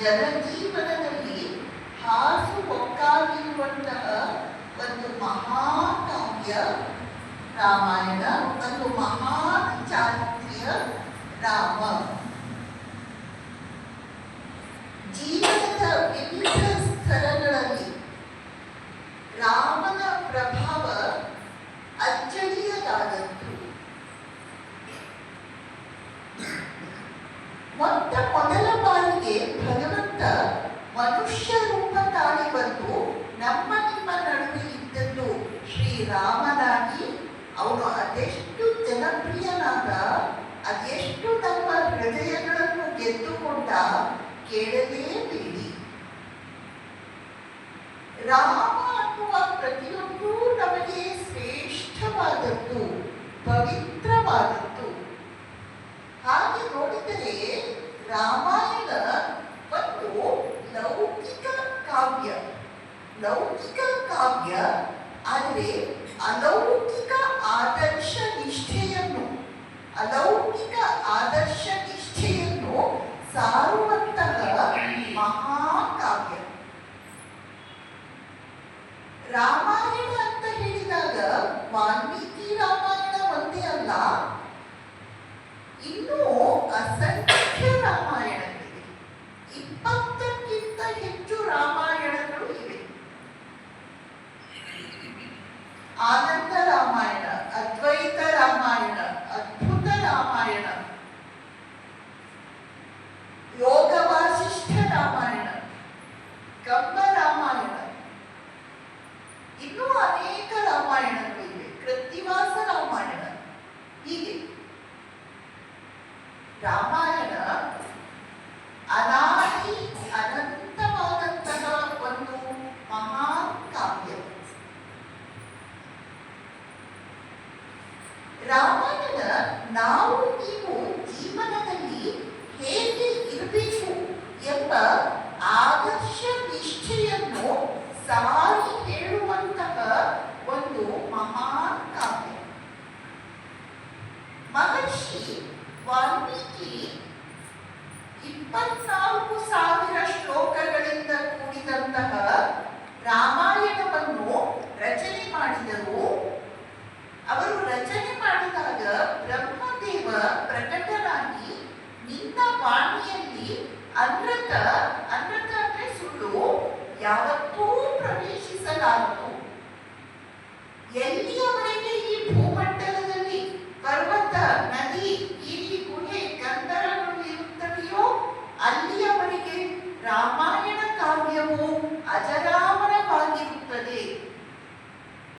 ಜನಜೀವನದಲ್ಲಿ ಹಾಸು ಒಕ್ಕಾಗಿರುವಂತಹ ಒಂದು ಮಹಾಕಾವ್ಯ ರಾಮಾಯಣ ಒಂದು ಮಹಾನ್ ಚಾರಿತ್ರ್ಯ ರಾಮ ಜೀವನದ ವಿವಿಧ ಸ್ತರಗಳಲ್ಲಿ ರಾಮನ ಪ್ರಭಾವ ಅಜ್ಜಳಿಯದಾದದ್ದು ಮೊಟ್ಟ ಮೊದಲ ಬಾರಿಗೆ ಭಗವಂತ ಮನುಷ್ಯ ರೂಪ ತಾಳಿ ಬಂದು ನಮ್ಮ ನಿಮ್ಮ ನಡುವೆ ಇದ್ದದ್ದು ಶ್ರೀರಾಮನಾಗಿ ಅವನು ಅದೆಷ್ಟು ಜನಪ್ರಿಯನಾದ, ಅದೆಷ್ಟು ನಮ್ಮ ಹೃದಯಗಳನ್ನು ಗೆದ್ದುಕೊಂಡ ಕೇಳಲೇಬೇಡಿ ರಾಮ ಅನ್ನುವ ಪ್ರತಿಯೊಂದು ನಮಗೆ ಶ್ರೇಷ್ಠವಾದದ್ದು, ಪವಿತ್ರವಾದದ್ದು. ಹಾಗೆ ನೋಡಿದರೆ ರಾಮಾಯಣ ಒಂದು ಲೌಕಿಕ ಕಾವ್ಯ ಲೌಕಿಕ ಕಾವ್ಯ ಆದರೆ ಅಲೌಕಿಕ ಆದರ್ಶ ನಿಷ್ಠೆಯನ್ನು ಅಲೌಕಿಕ ಆದರ್ಶ ನಿಷ್ಠೆಯನ್ನು ಸಾರುವಂತಹ ಮಹಾಕಾವ್ಯ. ರಾಮಾಯಣ ರಾಮಾಯಣ ಅನಾದಿ ಅನಂತವಾದಂತಹ ಒಂದು ಮಹಾನ್ ಕಾವ್ಯ. ರಾಮಾಯಣ ನಾವು ನೀವು ಜೀವನದಲ್ಲಿ ಹೇಗೆ ಇರಬೇಕು ಎಂಬ ಆದರ್ಶ ನಿಷ್ಠೆಯನ್ನು ಸಾರಿ ಹೇಳುವಂತಹ ಒಂದು ಮಹಾನ್ ಕಾವ್ಯ. ಮಹರ್ಷಿ ವಾಲ್ಮೀಕಿ ಇಪ್ಪತ್ನಾಲ್ಕು ಸಾವಿರ ಶ್ಲೋಕಗಳಿಂದ ಕೂಡಿದಂತಹ ರಾಮಾಯಣವನ್ನು ರಚನೆ ಮಾಡಿದರು. ಅವರು ರಚನೆ ಮಾಡಿದಾಗ ಬ್ರಹ್ಮದೇವ ಪ್ರಕಟನಾಗಿ ನಿನ್ನ ವಾಣಿಯಲ್ಲಿ ಅನೃತ ಅನೃತ ಅಂದ್ರೆ ಸುಳ್ಳು, ಯಾವತ್ತೂ ಪ್ರವೇಶಿಸಲಾರದು. ಎಲ್ಲಿಯವರೆಗೆ ಈ ಭೂಮಂಡಲದಲ್ಲಿ ಪರ್ವತ, ನದಿ ಗಿರಿ Bible